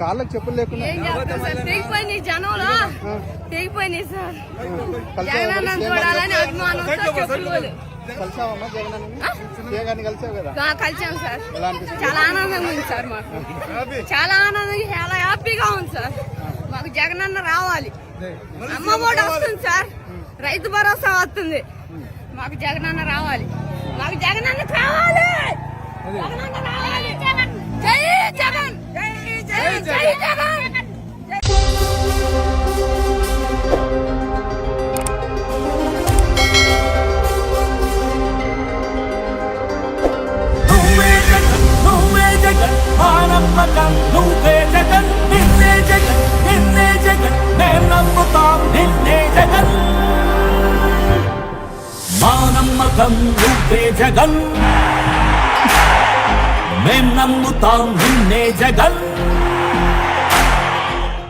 కాళ్ళకి చెప్పులు లేకుండా. తెగిపోయినాయి జనంలో. తెగిపోయినాయి సార్. జగనన్న చూడాలని అభిమానంతో చెప్పులు పోలే. కలిసావమ్మా జగన్ జగన్ కలిసావు కదా? ఆ, కలిసాం సార్. ఎలా అనిపిస్తుంది చాలా ఆనందంగా ఉంది సార్ మాకు. చాలా ఆనందంగా చాలా హ్యాపీగా ఉంది సార్. మాకు జగనన్న రావాలి. అమ్మ కూడా వస్తుంది సార్. రైతు భరోసా వస్తుంది. మాకు జగనన్న రావాలి. మాకు జగనన్న కావాలి జగనన్న నమ్మకం నువ్వే జగన్. మేం నమ్ముతాం నిన్నే జగన్.